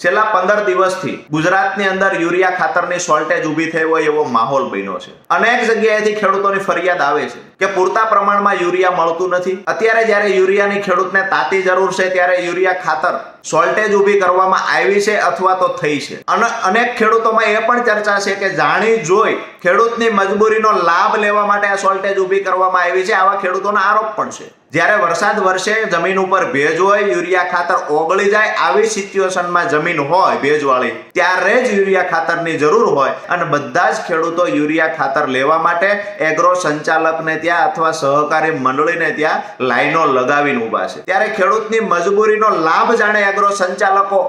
છેલ્લા પંદર દિવસથી ગુજરાતની અંદર યુરિયા ખાતરની શોર્ટેજ ઊભી થઈ હોય એવો માહોલ બન્યો છે. અનેક જગ્યાએથી ખેડૂતોની ફરિયાદ આવે છે કે પૂરતા પ્રમાણમાં યુરિયા મળતું નથી. અત્યારે જ્યારે યુરિયાની ખેડૂતને તાતી જરૂર છે ત્યારે યુરિયા ખાતર શોર્ટેજ ઊભી કરવામાં આવી છે અથવા તો થઈ છે. અને અનેક ખેડૂતોમાં એ પણ ચર્ચા છે કે જાણી જોઈ ખેડૂતની મજબૂરીનો લાભ લેવા માટે આ શોર્ટેજ ઊભી કરવામાં આવી છે. આવા ખેડૂતોના આરોપ પણ છે. જ્યારે વરસાદ વરસે, જમીન ઉપર ભેજ હોય, યુરિયા ખાતર ઓગળી જાય આવી સિચ્યુએશનમાં જમીન હોય ભેજવાળી, ત્યારે જ યુરિયા ખાતરની જરૂર હોય. અને બધા જ ખેડૂતો યુરિયા ખાતર લેવા માટે એગ્રો સંચાલકને ત્યાં અથવા સહકારી મંડળીને ત્યાં લાઈનો લગાવીને ઊભા છે. ત્યારે ખેડૂતની મજબૂરીનો લાભ જાણે એગ્રો સંચાલકો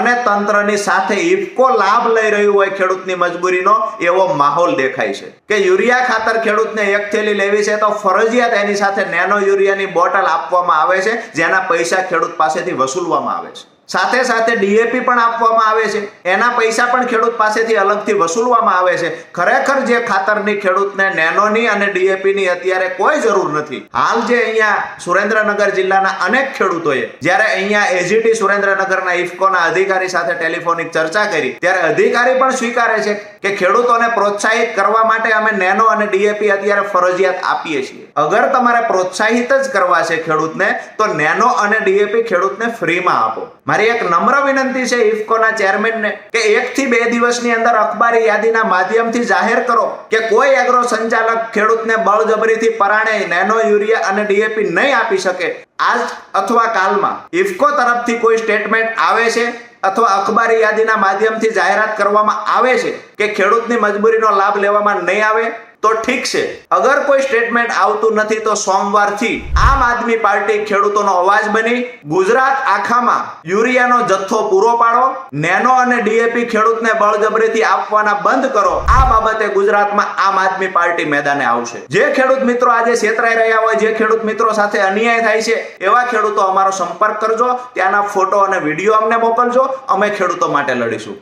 અને તંત્રની સાથે ઇફકો લાભ લઈ રહ્યું હોય ખેડૂતની મજબૂરીનો એવો માહોલ દેખાય છે. કે યુરિયા ખાતર ખેડૂતને એક થેલી લેવી છે તો ફરજિયાત એની સાથે નેનો યુરિયાની બોટલ આપવામાં આવે છે, જેના પૈસા ખેડૂત પાસેથી વસૂલવામાં આવે છે. સાથે સાથે ડીએપી પણ આપવામાં આવે છે. એના પૈસા પણ ખેડૂત પાસેથી અલગથી વસૂલવામાં આવે છે. ખરેખર જે ખાતરની ખેડૂતને નેનોની અને ડીએપીની અત્યારે કોઈ જરૂર નથી. હાલ જે અહીંયા સુરેન્દ્રનગર જિલ્લાના અનેક ખેડૂતોએ, જ્યારે અહીંયા એજીટી સુરેન્દ્રનગરના ઇફકોના અધિકારી સાથે ટેલિફોનિક ચર્ચા કરી, ત્યારે અધિકારી પણ સ્વીકારે છે કે ખેડૂતોને પ્રોત્સાહિત કરવા માટે અમે નેનો અને ડીએપી અત્યારે ફરજિયાત આપીએ છીએ. અગર તમારે પ્રોત્સાહિત જ કરવા છે ખેડૂતને, તો નેનો અને ડીએપી ખેડૂતને ફ્રીમાં આપો. મારી એક નમ્ર વિનંતી છે ઇફકોના ચેરમેનને કે એક થી બે દિવસની અંદર અખબારી યાદીના માધ્યમથી જાહેર કરો કે કોઈ એગ્રો સંચાલક ખેડૂતને બળજબરીથી પરાણે નેનો યુરિયા અને ડીએપી નહીં આપી શકે. આજ અથવા કાલમાં ઇફકો તરફથી કોઈ સ્ટેટમેન્ટ આવે છે અથવા અખબારી યાદીના માધ્યમથી જાહેરાત કરવામાં આવે છે કે ખેડૂતની મજબૂરીનો લાભ લેવામાં નહીં આવે? તો ઠીક છે. અગર કોઈ સ્ટેટમેન્ટ આવતું નથી તો સોમવારથી આમ આદમી પાર્ટી ખેડૂતોનો અવાજ બની. ગુજરાત આખામાં યુરિયાનો જથ્થો પૂરો પાડો. નેનો અને ડીએપી ખેડૂતને બળજબરીથી આપવાના બંધ કરો. આ બાબતે ગુજરાતમાં આમ આદમી પાર્ટી મેદાને આવશે. જે ખેડૂત મિત્રો આજે છેતરાઈ રહ્યા હોય, જે ખેડૂત મિત્રો સાથે અન્યાય થાય છે, એવા ખેડૂતો અમારો સંપર્ક કરજો. ત્યાંના ફોટો અને વીડિયો અમને મોકલજો. અમે ખેડૂતો માટે લડીશું.